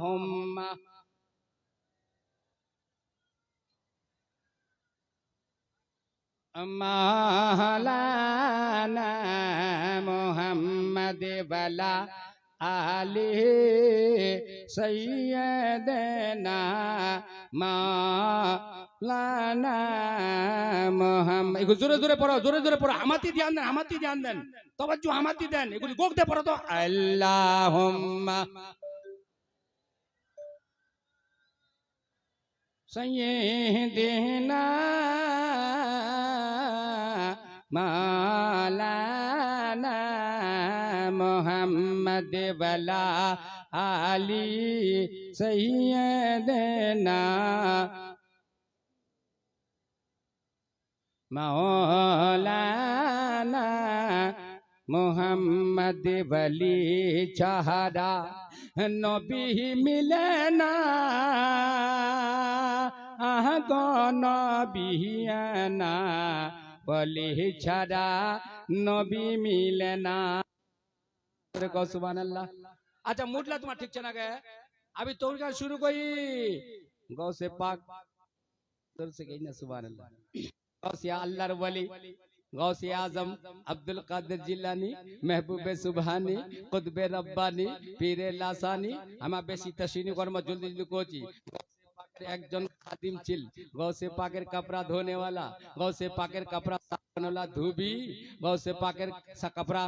হুম্মা মালানা মোহাম্মদ বলা আলী সৈয়দনা মালানা মোহাম্মদ। এগুলো জোরে জোরে পড়ো, জোরে জোরে পড়ো। আমাতি ধ্যান দেন, আমাতি ধ্যান দেন। তবাজ্জু, আমাতি দেন। এগুলি গোকতে পড়ো তো। আল্লাহুম্মা سید دینا مولانا محمد ولا علی سیدنا مولانا محمد ولی چہرا নবী মিলে না। আহ নবী না বলি ছাড়া নবী মিলে না। সুবান আল্লাহ আচ্ছা মুটলা তোমার ঠিক না গে? আমি তোর গান শুরু করি। গৌ সে পাক। তোর সে না সুবান আল্লাহ গৌসিয়া আল্লাহর ওয়ালি। গৌসে আজম আব্দুল কাদের জিলানি মেহবুবে সুবহানি কুতবে রব্বানি পীরে লাসানি আমার বেশি তশিনি কর্ম জলদি জলদি কোচি একজন খাদিম ছিল গৌসে পাকের কাপড়া ধোনে वाला गौसे पाकेर कपड़ा साबुन वाला धोबी गौसे पाकेर सा- कपड़ा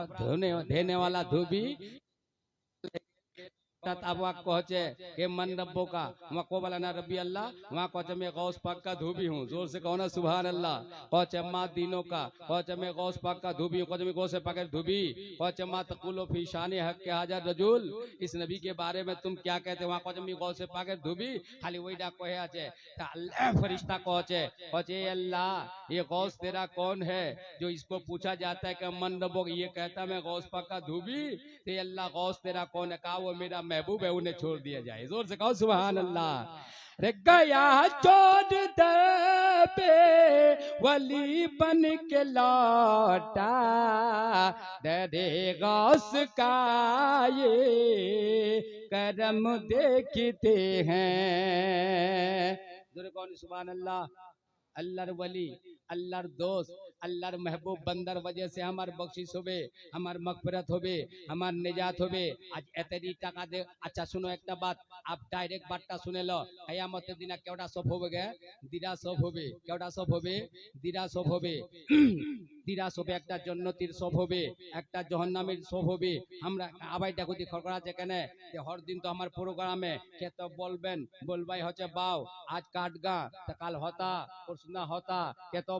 وقت من ربوں کا، وہاں کو بلانا ربی اللہ، وہاں پہنچے میں غوث پاک کا دھوبی ہوں، زور سے کہو سبحان اللہ، پہنچے ماں دینوں کا، پہنچے میں غوث پاک کا دھوبی ہوں، پہنچے میں غوث پاک کا دھوبی، پہنچے ماں تقول و فیشان حق کے حاجر رجول اس نبی کے بارے میں تم کیا کہتے وہاں پہنچے میں غوث پاک کا دھوبی، خالی وہی ڈاکو ہے اللہ فرشتہ پہنچے پہنچے اللہ، یہ غوث تیرا کون ہے؟ جو اس کو پوچھا جاتا ہے کہ من ربوں یہ کہتا میں غوث پاک کا دھوبی، تے اللہ غوث تیرا کون ہے؟ کہا وہ میرا محبوب ہے انہیں چھوڑ دیا جائے۔ زور سے کہو سبحان اللہ۔ گیا چور در پہ ولی بن کے لوٹا درے غوث کا یہ کرم دیکھتے ہیں۔ سبحان اللہ۔ اللہ ولی আল্লাহর দোষ, আল্লাহর মেহবুব বন্দর ওয়াজে সে আমার বকশিস হবে, আমার মকফরত হবে, আমার নিজাত হবে। আজ এতেরি টাকা দে। আচ্ছা শুনো একটা বাত। আপ ডাইরেক্ট বাটটা শুনে লো। কিয়ামতের দিনা কেউটা সব হবে গে? দিরা সব হবে। কেউটা সব হবে? দিরা সব হবে। দিরা সব একটা জন্নতির সব হবে। একটা জহন্নামের সব হবে। আমরা আবাই ডাকুতি খরকরা যেখানে যে হর দিন তো আমার প্রোগ্রামে কে তো বলবেন? বলবাই হচ্ছে বাও। আজ কাটগা কাল হতা পরশুনা হতা। কে তো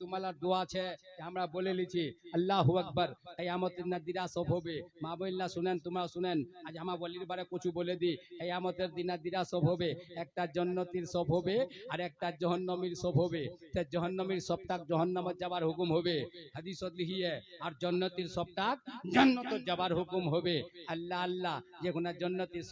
তোমার দোয়া আছে, যে আমরা বলে লিছি, আল্লাহু আকবার, কিয়ামতের দিন দিরা সব হবে। মা বললা, শুনেন তোমরা শুনেন, আজ আমার বলির বারে কিছু বলে দি কিয়ামতের দিন দিরা সব হবে, একটা জন্নতির সব হবে আর একটা জাহান্নামীর সব হবে। তে জাহান্নামীর সবটাক জাহান্নামত যাবার হুকুম হবে। হাদিসত লিখিয়ে, আর জন্নতির সবটাক জান্নাত যাবার হুকুম হবে। আল্লাহ আল্লাহ, যে কোনা জন্নতির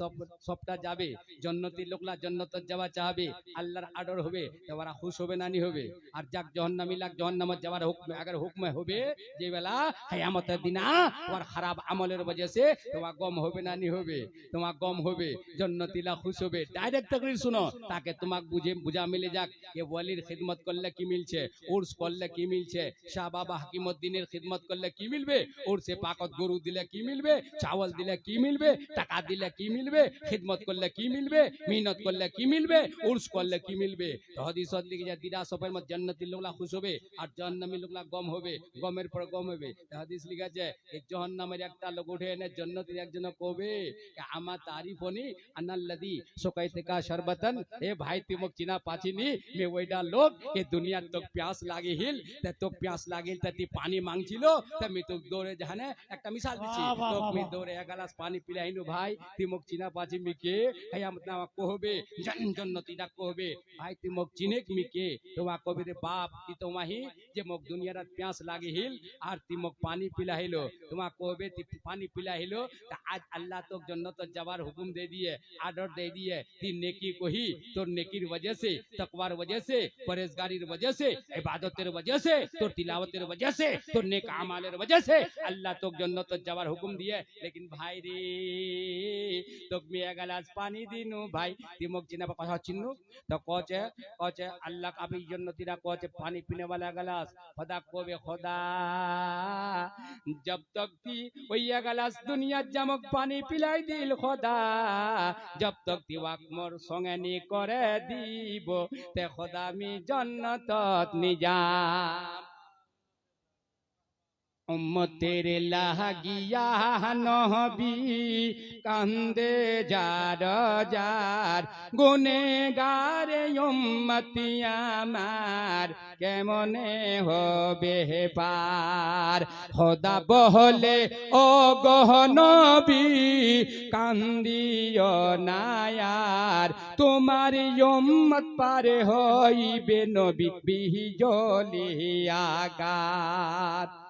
সবটা যাবে। জন্নতির লোকলা জন্নত যাওয়া চাবে। আল্লাহর আদর হবে ওরা খুশ হবে না নি হবে। আর যাক জাহান্নামী লাগ, জাহান্নামত যাওয়ার হুকমে আগের হুকমে হবে যে বেলা হায়ামতের দিনা তোমার খারাপ আমলের বজে তোমার গম হবে না নি হবে, তোমার গম হবে, জন্নতিলা খুশ হবে। ডাইরেক্ট তকরির শুনো, তাকে তোমাক বুঝে বুঝা মিলে যাক এ ওয়ালির খিদমত করলে কি মিলছে উর্স করলে কি মিলছে, শাহ বাবা হাকিমুদ্দিনের খিদমত করলে কি মিলবে উর্সে পাকত গরু দিলে কি মিলবে, চাওয়াল দিলে কি মিলবে, টাকা দিলে কি মিলবে, খিদমত করলে কি মিলবে, মিহনত করলে কি মিলবে উর্স করলে কি মিলবে। তো হদিসত যা দিদা সফের মত লোকলা খুশ হবে আর জাহান্নামী লোকলা গম হবে গমের পর গম হবে। তো হাদিস লিখা আছে এই জাহান্নামের একটা লোক উঠে এনে জান্নাতের একজন কবে? আমার তারিফ হনি? আনাল্লাদি সুকাইতে কা শরবতন এ ভাই তিমক চিনা পাচিনি মে ওইটা লোক এ দুনিয়ার তো প্যাস লাগে হিল তে তো প্যাস লাগিল তে তি পানি মাংছিল তে মি তো দৌড়ে জানে একটা মিসাল দিছি। তো মি। দৌড়ে এক গ্লাস পানি পিলাইনু ভাই তিমক চিনা পাচি মিকে হায়ামত না কহবে জন জন্নতি ডাক কহবে ভাই তিমক চিনেক মিকে তোমা কবে রে বাপ তি তোমাহি যে মোক দুনিয়ার প্যাস লাগি হিল আর তি মোক পানি পিলাহিলো তোমা কবে তি পানি পিলাহিলো তা আজ আল্লাহ তোর জন্য তো যাবার হুকুম দে দিয়ে আর্ডার দে দিয়ে তি নেকি কহি তোর নেকির वजह से तकवार वजह से परहेजगारीर वजह से इबादतेर वजह से তোর তিলাওয়াতের वजह से তোর নেক আমালের वजह से আল্লাহ তোর জন্য তো যাবার হুকুম দিয়ে লেকিন ভাই রে তোক মি এক গ্লাস পানি দিনু ভাই তি মোক চিনা কথা চিনু তো কচে কচে আল্লাহ কাবির জন্য তিরা কচে पहुंचे पानी पीने वाला गिलास खुदा को बे खुदा जब तक थी वही गिलास दुनिया चमक पानी पिलाई दिल खुदा जब तक थी वाक मोर संगे नी करे दीब ते खुदा मी जन्नत निजाम উম্মতের লাগিয়া নহবি কান্দে যার যার গুনে গারে উম্মতি আমার, কেমনে হবে পার? খোদা বহলে ও গহনবি কান্দিও নায়ার তোমার উম্মত পারে হইবে নবী বিজলিয়াগার या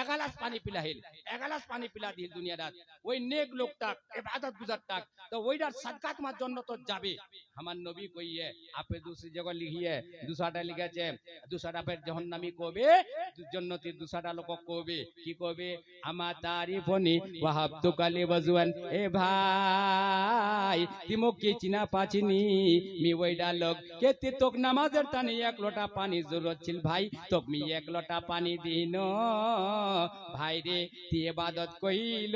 এগালাস পানি পিলাহিল, এগালাস পানি পিলা দিল দুনিয়াদার ওই নেক লোকটাক ইবাদত গুজারটাক তো ওইটার সাদকাত মার জন্য তো যাবে। আমার নবী কইয়ে, আপে দুসি জায়গা লিখিয়ে, দুসাটা লিখেছে, দুসাটা ফের জাহান্নামি কবে? জন্নতি দুসাটা লোক কবে? কি কবে? আমা তারিফনি ওয়াহাবতু কালি ওয়াজওয়ান। এ ভাই তিমক কি চিনা পাচিনি, মি ওইডা লোক। কে তি তোক নামাজের টানি এক লোটা পানি জরুরত ছিল ভাই, তোক মি এক লোটা পানি দিনো। ভাইরে তুই এবাদত কইল।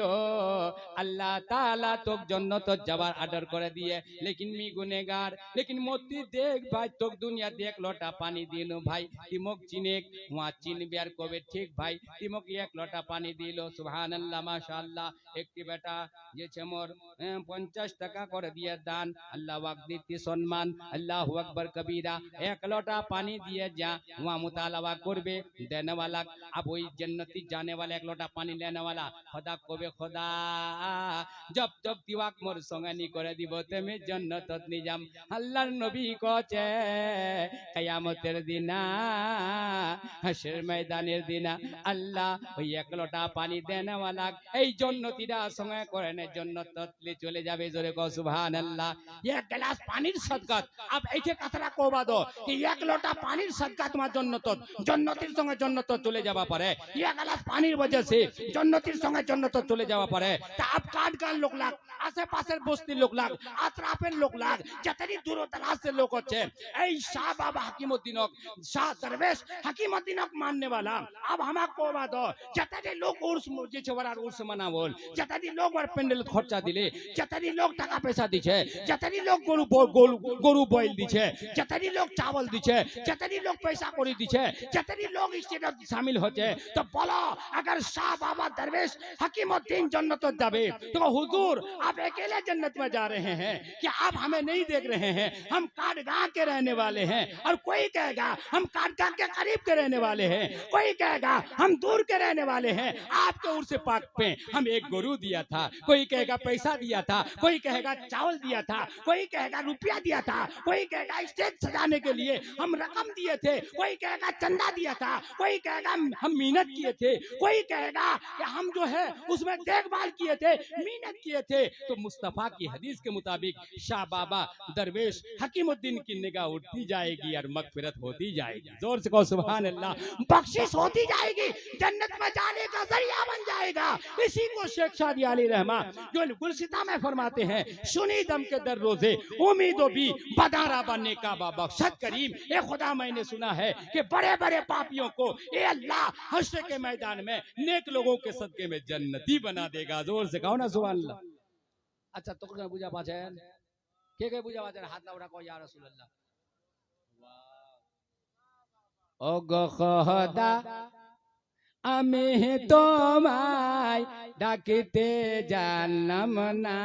আল্লাহ তালা তোর জন্য তোর যাবার আর্ডার করে দিয়ে লেকিন মি গুনেগার লেকিন মতি দেখ ভাই তোক দুনিয়া দেখ লটা পানি দিল ভাই। তিমক চিনেক হুয়া চিনবে আর কবে ঠিক ভাই। তিমক এক লটা পানি দিল সুহান আল্লাহ মাশাল্লাহ একটি বেটা যে ছেমর পঞ্চাশ টাকা করে দিয়ে দান। আল্লাহ আকদিতি সম্মান আল্লাহ আকবর কবিরা। এক লটা পানি দিয়ে যা হুয়া মোতালাবা করবে। দেনওয়ালা আবই জন্নতি वही जन्नती जाने वाला एक लोटा पानी लेने वाला खुदा কবে খোদা জব জব দিওয়াক মোর সঙ্গে নি করে দিব তেমে জন্নতত নিজাম আল্লাহর নবী কচে কিয়ামতের দিনা হাসের ময়দানের দিনা আল্লাহ ওই এক লোটা পানি দেনে वाला এই জন্নতিরা সঙ্গে করে নে জন্নতত লে চলে যাবে জোরে কো সুবহানাল্লাহ এক গ্লাস পানির সদকাত আপ এইটে কথাটা কবা দো কি এক লোটা পানির সদকাত তোমার জন্নতত জন্নতির সঙ্গে জন্নত চলে যাওয়া পারে এক খরচা দিলে যেতেরি লোক টাকা পয়সা দিছে যেতেরি লোক গরু গরু বয়েল দিছে যেতেরি লোক চাবল দিছে যেতেরি লোক পয়সা করে দিছে যেতেরি লোক ইস্টেট সামিল হচ্ছে। তো বলো، আগার শাহ বাবা درویش حکیم الدین جنت میں جابے تو حضور آپ اکیلے جنت میں جا رہے ہیں کہ آپ ہمیں نہیں دیکھ رہے ہیں ہم کاٹگاہ کے رہنے والے ہیں اور کوئی کہے گا ہم کاٹگاہ کے قریب کے رہنے والے ہیں کوئی کہے گا ہم دور کے رہنے والے ہیں آپ کے عرص پاک پہ ہم ایک گرو دیا تھا کوئی کہے گا پیسہ دیا تھا کوئی کہے گا چاول دیا تھا کوئی کہے گا روپیہ دیا تھا کوئی کہے گا اسٹیج سجانے کے لیے ہم رقم دیے تھے کوئی کہے گا چندہ دیا تھا کوئی کہے گا ہم محنت کیے تھے۔ کوئی کہے گا کہ ہم جو ہے اس میں دیکھ بھال کیے تھے، محنت کیے تھے۔ تو مصطفیٰ کی حدیث کے مطابق شاہ بابا درویش حکیم الدین کی نگاہ اٹھتی جائے گی اور مغفرت ہوتی جائے گی۔ زور سے کہو، سبحان اللہ۔ بخشش ہوتی جائے گی، جنت میں جانے کا ذریعہ بن جائے گا۔ اسی کو شیخ شادی علی رحمہ جو گلشتہ میں فرماتے ہیں، سنی دم کے در روزے، امیدوں بھی بدارہ بننے کا بابا بخشت کریم۔ اے خدا، میں نے سنا ہے کہ بڑے بڑے پاپیوں کو، اے اللہ، حشر کے میدان میں نیک لوگوں کے صدقے میں جنتی بنا دے گا۔ زور سے کہو نا سبحان اللہ۔ اچھا تو کہنا بوجھا پاچھن۔ کہ کہ بوجھا پاچھن ہاتھ نہ کو یا رسول اللہ۔ او گو خدا আমি তোমায় ডাকিতে জানলাম না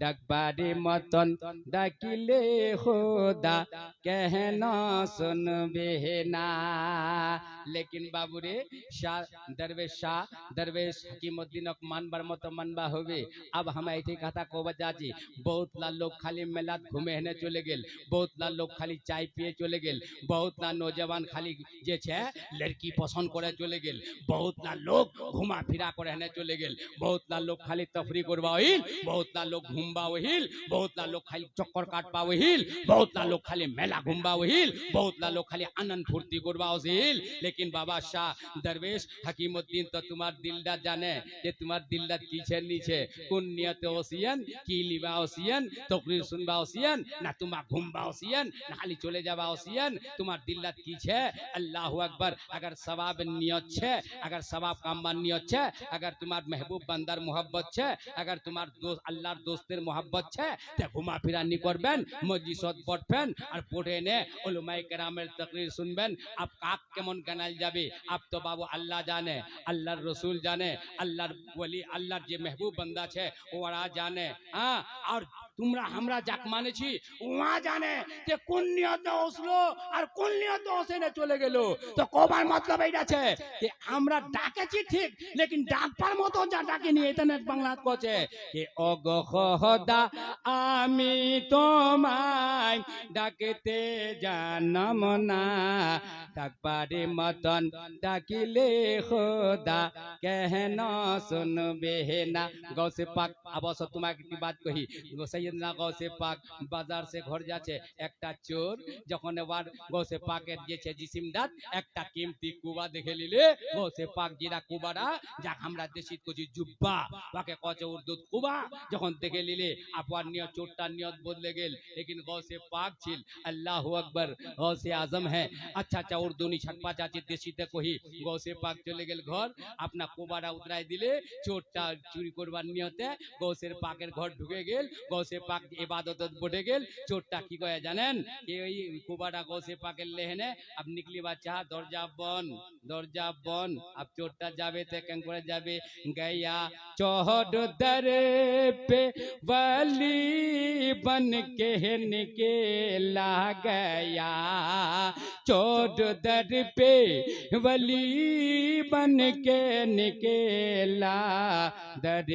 ডাকবারে মতন ডাকিলে খোদা কেন শুনবে না লেকিন বাবুরে শাহ দরবেশ শাহ দরবেশ হকিমুদ্দিনক মানবার মতো মানবা হবে अब हम ऐठी कथा को बजाची बहुत ला लोग खाली मेलात घूमे हने चले गेल बहुत ला लोग खाली चाय पिए चले गेल बहुत ला नौजवान खाली जे छे लड़की पसंद करे चले गेल बहुत ला लोग घुमा फिरा करे हने चले गेल बहुत ला लोग खाली तफरी करवा हिल बहुत ला लोग घूमबा वहील बहुत ला लोग खाली चक्कर काटबा वहील बहुत ला लोग खाली मेला घूमबा वहील बहुत ला लोग खाली आनंद फूर्ति करबा वहील लेकिन बाबा शाह दरवेश हकीमुद्दीन तो तुम्हार दिलदा जाने যে তোমার দিলটা কিসের নিচে কোন নিয়তে ওসিয়ান কি লিবা ওসিয়ান তকরির শুনবা ওসিয়ান না তোমার ঘুমবা ওসিয়ান না খালি চলে যাবা ওসিয়ান তোমার দিলটা কি ছে আল্লাহু আকবার अगर सवाब नियत छे अगर सवाब कामबान नियत छे अगर तुम्हार महबूब बंदर मोहब्बत छे अगर तुम्हार दोस्त अल्लाहर दोस्त দোস্তের মোহাব্বত છે ঘুমা ফিরা নি করবেন মসজিদ পড়বেন, আর পড়ে নে ওলমায়ে কেরামের তাকরির শুনবেন, আপ কাক কেমন গানাল যাবে? আপ তো বাবু আল্লাহ জানে, আল্লাহর রসুল জানে, আল্লাহর ওলি আল্লাহর যে মেহবুব বান্দা আছে ওরা জানে হ্যাঁ? আর তোমরা, আমরা যাক মানেছি। ওয়া জানে যে কোন নিয়তে আসলো আর কোন নিয়তে আসে না চলে গেল। তো কবার মতলব এইটা আছে যে আমরা ডাকেছি ঠিক, লেকিন ডাকবার মতো যা ডাকিনি, এটা নেট বাংলা কছে? যে অগহদা আমি তোমায় ডাকতে জানম না। ডাকবারে মতন ডাকিলে খোদা কেন শুনবে না। গৌসে পাক অবশ্য তোমাকে একটি বাত কহি। সৈয়দনা গৌসে পাক বাজার সে ঘর যাচ্ছে, একটা চোর যখন এবার গৌসে পাকের গেছে জিসিমদার একটা কিমতি কুবা দেখে নিলে, গৌসে পাক জিরা কুবারা যা আমরা দেশি কুচি জুব্বা পাকে কচে উর্দু কুবা, যখন দেখে নিলে আপনার নিয়ত, চোরটার নিয়ত বদলে গেল লেকিন গৌসে পাক ছিল, আল্লাহ আকবর, গৌসে আজম হ্যাঁ আচ্ছা আচ্ছা উর্দু নি ছাকপা চাচি দেশিতে কহি, গৌসে পাক চলে গেল ঘর, আপনা কুবারা উতরাই দিলে, চোরটা চুরি করবার নিয়তে গৌসের পাকের ঘর ঢুকে গেল, গৌসে چوران کہا گوپا کے لیے آپ نکلی بچہ درجہ بن درجہ بن آپ چورٹا جاب تن جاب گیا چہ در پہ بلی بن کے نکلا گیا چوٹ در پہ ولی بن کے نکیلا در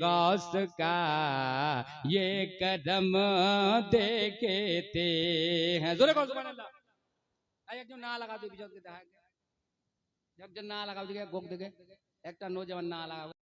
غوث کا یہ قدم دیکھتے ہیں۔ زورے کو سبحان اللہ۔ ایک جو نہ لگا دو بیچ کے دہا جب جو نہ لگا دو گے گوک دو گے۔ ایک نوجوان نہ لگا